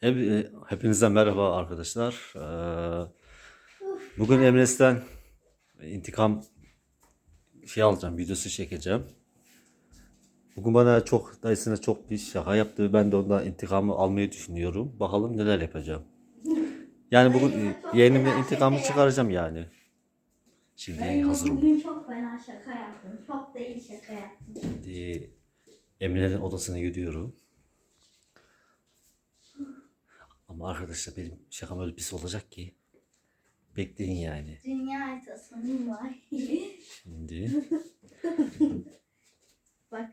Hep, e, hepinize merhaba arkadaşlar. Ee, bugün Emres'ten intikam şey alacağım, videosu çekeceğim. Bugün bana çok, dayısına çok bir şaka yaptı. Ben de ondan intikamı almayı düşünüyorum. Bakalım neler yapacağım. Yani bugün e, yeğenimle intikamı çıkaracağım yani. Şimdi hazır olun. Bugün çok fena şaka yaptım. Çok da iyi şaka yaptım. Şimdi Emine'nin odasına gidiyorum. Ama arkadaşlar benim şakam öyle pis olacak ki. Bekleyin yani. Dünya haritasının var. Şimdi Bak.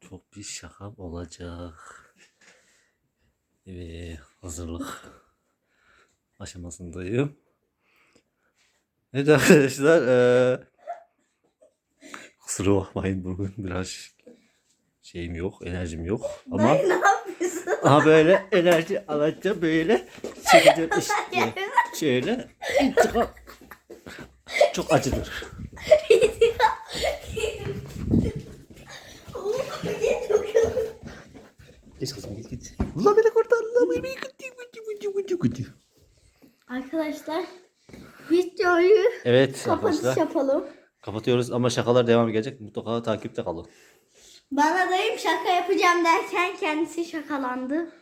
çok bir şakam olacak. Evet hazırlık aşamasındayım. Evet arkadaşlar eee kusura bakmayın bugün biraz şeyim yok enerjim yok ama Dayı ne yapıyorsun? Aha böyle enerji alacağım böyle çekeceğim işte. Şöyle intikam. Çok acıdır. Geç kızım git git. Allah beni kurtar. Allah beni kurtar. Arkadaşlar videoyu Evet arkadaşlar yapalım. kapatıyoruz ama şakalar devam gelecek. Mutlaka takipte kalın. Bana dayım şaka yapacağım derken kendisi şakalandı.